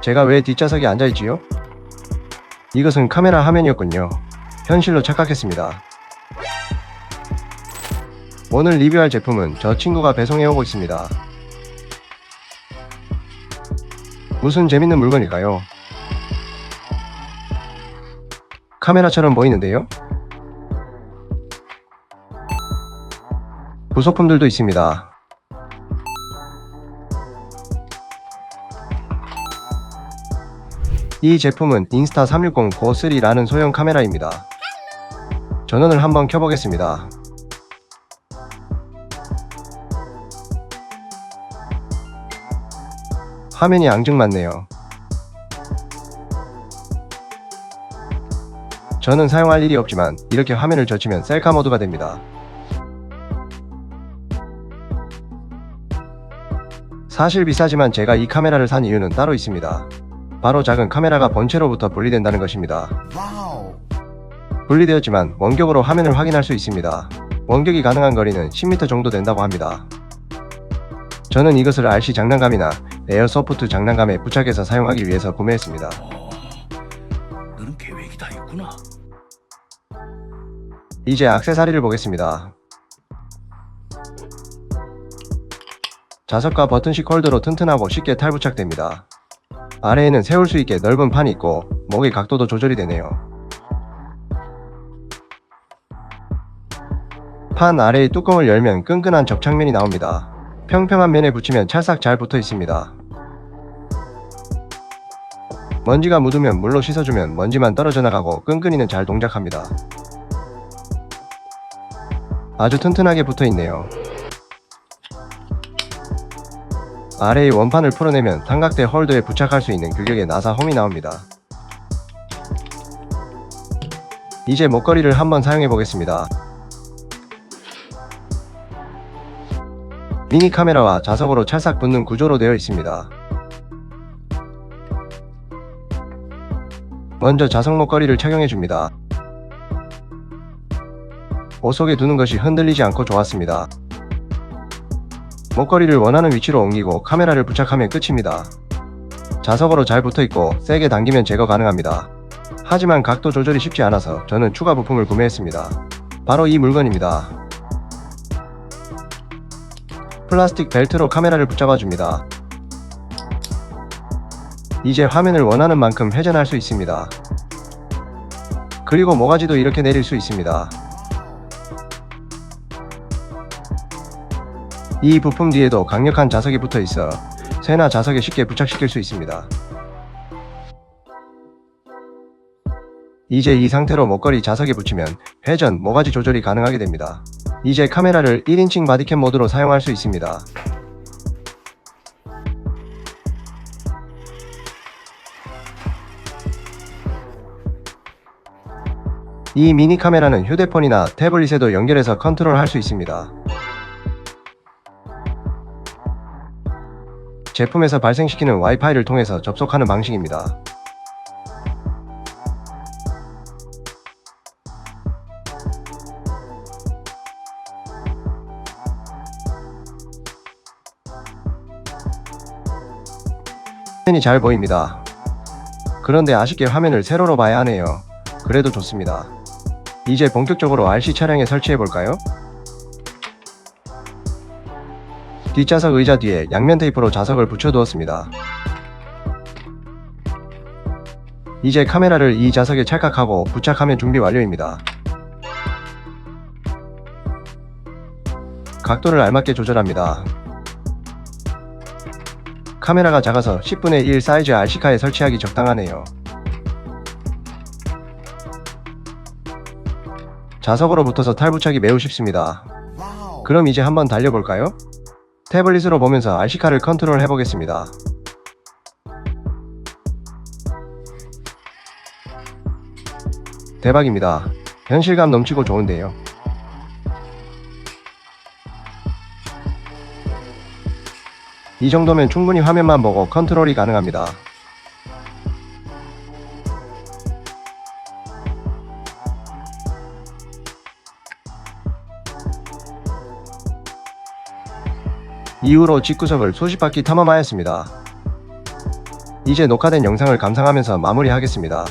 제가 왜 뒷좌석에 앉아있지요? 이것은 카메라 화면이었군요. 현실로 착각했습니다. 오늘 리뷰할 제품은 저 친구가 배송해오고 있습니다. 무슨 재밌는 물건일까요? 카메라처럼 보이는데요? 부속품들도 있습니다. 이 제품은 인스타 360 go3라는 소형 카메라입니다. 전원을 한번 켜보겠습니다. 화면이 앙증맞네요. 저는 사용할 일이 없지만 이렇게 화면을 젖히면 셀카 모드가 됩니다. 사실 비싸지만 제가 이 카메라를 산 이유는 따로 있습니다. 바로 작은 카메라가 본체로부터 분리된다는 것입니다. 분리되었지만 원격으로 화면을 확인할 수 있습니다. 원격이 가능한 거리는 10m 정도 된다고 합니다. 저는 이것을 RC 장난감이나 에어 소프트 장난감에 부착해서 사용하기 위해서 구매했습니다. 어, 너는 계획이 다 있구나. 이제 액세서리를 보겠습니다. 자석과 버튼식 홀더로 튼튼하고 쉽게 탈부착됩니다. 아래에는 세울 수 있게 넓은 판이 있고 목의 각도도 조절이 되네요. 판 아래의 뚜껑을 열면 끈끈한 접착면이 나옵니다. 평평한 면에 붙이면 찰싹 잘 붙어 있습니다. 먼지가 묻으면 물로 씻어주면 먼지만 떨어져 나가고 끈끈이는 잘 동작합니다. 아주 튼튼하게 붙어 있네요. 아래의 원판을 풀어내면 삼각대 홀더에 부착할 수 있는 규격의 나사 홈이 나옵니다. 이제 목걸이를 한번 사용해 보겠습니다. 미니 카메라와 자석으로 찰싹 붙는 구조로 되어 있습니다. 먼저 자석 목걸이를 착용해 줍니다. 옷 속에 두는 것이 흔들리지 않고 좋았습니다. 목걸이를 원하는 위치로 옮기고 카메라를 부착하면 끝입니다. 자석으로 잘 붙어있고 세게 당기면 제거 가능합니다. 하지만 각도 조절이 쉽지 않아서 저는 추가 부품을 구매했습니다. 바로 이 물건입니다. 플라스틱 벨트로 카메라를 붙잡아줍니다. 이제 화면을 원하는 만큼 회전할 수 있습니다. 그리고 모가지도 이렇게 내릴 수 있습니다. 이 부품 뒤에도 강력한 자석이 붙어 있어 쇠나 자석에 쉽게 부착시킬 수 있습니다. 이제 이 상태로 목걸이 자석에 붙이면 회전, 모가지 조절이 가능하게 됩니다. 이제 카메라를 1인칭 바디캠 모드로 사용할 수 있습니다. 이 미니 카메라는 휴대폰이나 태블릿에도 연결해서 컨트롤 할 수 있습니다. 제품에서 발생시키는 와이파이를 통해서 접속하는 방식입니다. 화면이 잘 보입니다. 그런데 아쉽게 화면을 세로로 봐야 하네요. 그래도 좋습니다. 이제 본격적으로 RC 차량에 설치해 볼까요? 뒷좌석 의자 뒤에 양면 테이프로 자석을 붙여두었습니다. 이제 카메라를 이 자석에 찰칵하고 부착하면 준비 완료입니다. 각도를 알맞게 조절합니다. 카메라가 작아서 10분의 1 사이즈 RC카에 설치하기 적당하네요. 자석으로 붙어서 탈부착이 매우 쉽습니다. 그럼 이제 한번 달려볼까요? 태블릿으로 보면서 RC카를 컨트롤 해보겠습니다. 대박입니다. 현실감 넘치고 좋은데요. 이 정도면 충분히 화면만 보고 컨트롤이 가능합니다. 이후로 집구석을 수십 바퀴 탐험하였습니다. 이제 녹화된 영상을 감상하면서 마무리하겠습니다.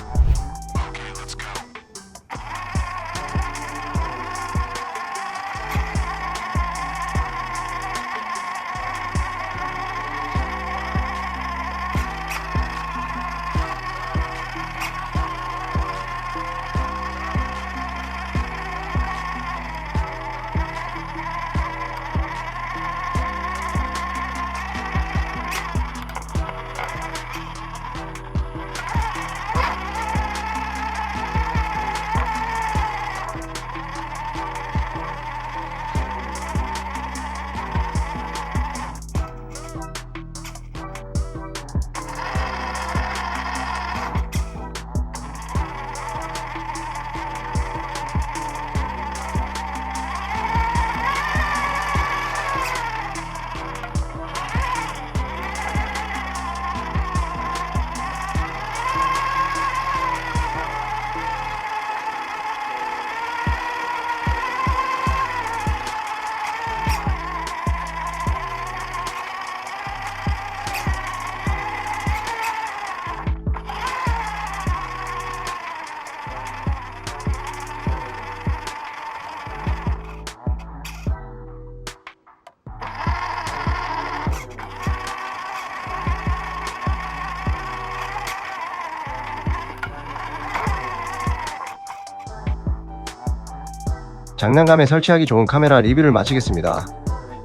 장난감에 설치하기 좋은 카메라 리뷰를 마치겠습니다.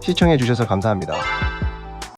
시청해주셔서 감사합니다.